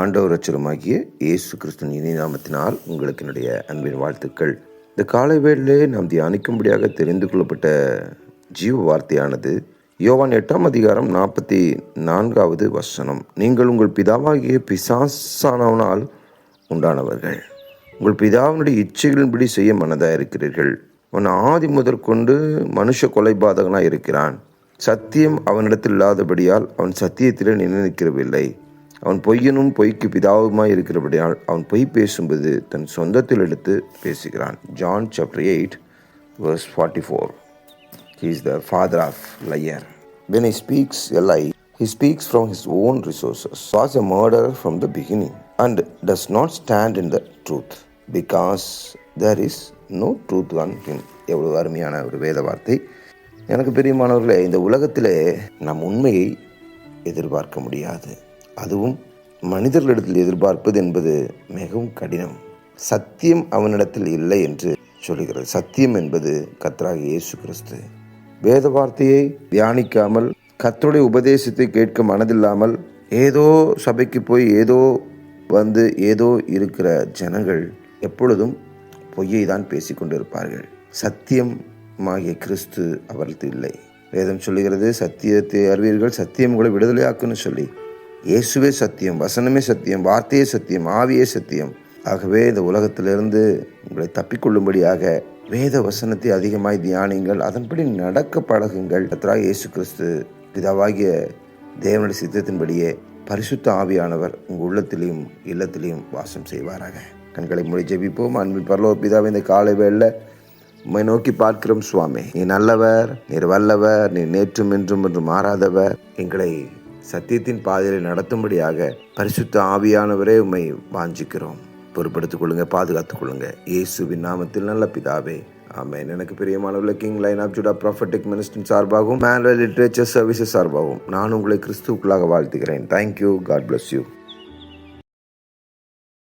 ஆண்டவர் அச்சுரமாகிய இயேசு கிறிஸ்துவின் இனி நாமத்தினால் உங்களுக்கு என்னுடைய அன்பின் வாழ்த்துக்கள். இந்த காலை வேளையிலே நாம் தியானிக்கும்படியாக தெரிந்து கொள்ளப்பட்ட ஜீவ வார்த்தையானது யோவான் எட்டாம் அதிகாரம் நாற்பத்தி நான்காவது வசனம். நீங்கள் உங்கள் பிதாவாகிய பிசாசானவனால் உண்டானவர்கள். உங்கள் பிதாவினுடைய இச்சைகளின்படி செய்ய மனதாக இருக்கிறீர்கள். அவன் ஆதி முதற்கொண்டு மனுஷ கொலைபாதகனாக இருக்கிறான். சத்தியம் அவனிடத்தில் இல்லாதபடியால் அவன் சத்தியத்திலே நினைக்கிறவில்லை அவன் பொய்யனும் பொய்க்கு பிதாவுமாய் இருக்கிறபடியால் அவன் பொய் பேசும்போது தன் சொந்தத்தில் எடுத்து பேசுகிறான் John chapter eight verse forty four he is the father of liar when he speaks a lie he speaks from his own resources was a murder from the beginning and does not stand in the truth because there is no truth in him எவ்வளோ அருமையான ஒரு வேத வார்த்தை எனக்கு பிரியமானவர்களே இந்த உலகத்திலே நம் உண்மையை எதிர்பார்க்க முடியாது அதுவும் மனிதர்களிடத்தில் எதிர்பார்ப்பது என்பது மிகவும் கடினம். சத்தியம் அவனிடத்தில் இல்லை என்று சொல்லுகிறது. சத்தியம் என்பது கத்தராக இயேசு கிறிஸ்து. வேத வார்த்தையை தியானிக்காமல் கத்தருடைய உபதேசத்தை கேட்க மனதில்லாமல் ஏதோ சபைக்கு போய் ஏதோ வந்து ஏதோ இருக்கிற ஜனங்கள் எப்பொழுதும் பொய்யை தான் பேசிக்கொண்டிருப்பார்கள் சத்தியமாகிய கிறிஸ்து அவர்களுக்கு இல்லை. வேதம் சொல்லுகிறது சத்தியத்தை அறிவீர்கள் சத்தியம் கூட விடுதலையாக்குன்னு சொல்லி. இயேசுவே சத்தியம் வசனமே சத்தியம் வார்த்தையே சத்தியம் ஆவியே சத்தியம். ஆகவே இந்த உலகத்திலிருந்து உங்களை தப்பிக்கொள்ளும்படியாக வேத வசனத்தை அதிகமாய் தியானிங்கள். அதன்படி நடக்க பழகுங்கள். கர்த்தராகிய இயேசு கிறிஸ்து பிதாவாகிய தேவனுடைய சித்தத்தின்படியே பரிசுத்த ஆவியானவர் உங்கள் உள்ளத்திலையும் இல்லத்திலையும் வாசம் செய்வாராக. கண்களை மொழி ஜெபிப்போம். அன்பில் பரலோ பிதாவை இந்த காலை வேளையில் உம்மை நோக்கி பார்க்கிறோம் சுவாமி. நீ நல்லவர் நீர் வல்லவர் நீ நேற்றும் என்றும் என்று மாறாதவர். எங்களை சத்தியத்தின் பாதையில் நடத்தும்படியாக பரிசுத்த ஆவியானவரே உண்மை வாஞ்சிக்கிறோம். பொறுப்படுத்திக் கொள்ளுங்க பாதுகாத்துக் கொள்ளுங்க. இயேசுவின் நாமத்தில் நல்ல பிதாவே ஆமாம் எனக்கு பிரியமானவர்கள் king line of Judah prophetic மினிஸ்டின் சார்பாகவும் மேனுவல் லிட்ரேச்சர் சர்வீசஸ் சார்பாகவும் நான் உங்களை கிறிஸ்துவுக்குள்ளாக வாழ்த்துக்கிறேன் thank you God bless you